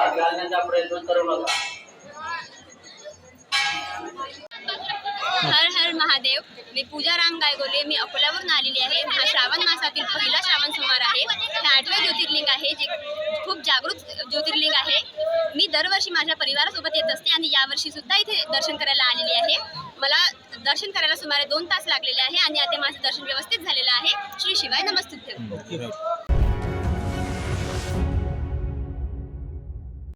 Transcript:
वाद घालण्याचा प्रयत्न करू नका. हर हर महादेव मी पूजा राम गायगोले मी अकोल्यावरून आलेली आहे. हा श्रावण मासातील पहिला श्रावण सोमवार आहे. हे आठवे ज्योतिर्लिंग आहे जे खूप जागृत ज्योतिर्लिंग आहे. मी दरवर्षी माझ्या परिवारासोबत येत असते आणि यावर्षी सुद्धा इथे दर्शन करायला आलेली आहे. मला दर्शन करायला सुमारे दोन तास लागलेले आहे आणि आता माझं दर्शन व्यवस्थित झालेलं आहे. श्री शिवाय नमस्तुभ्यम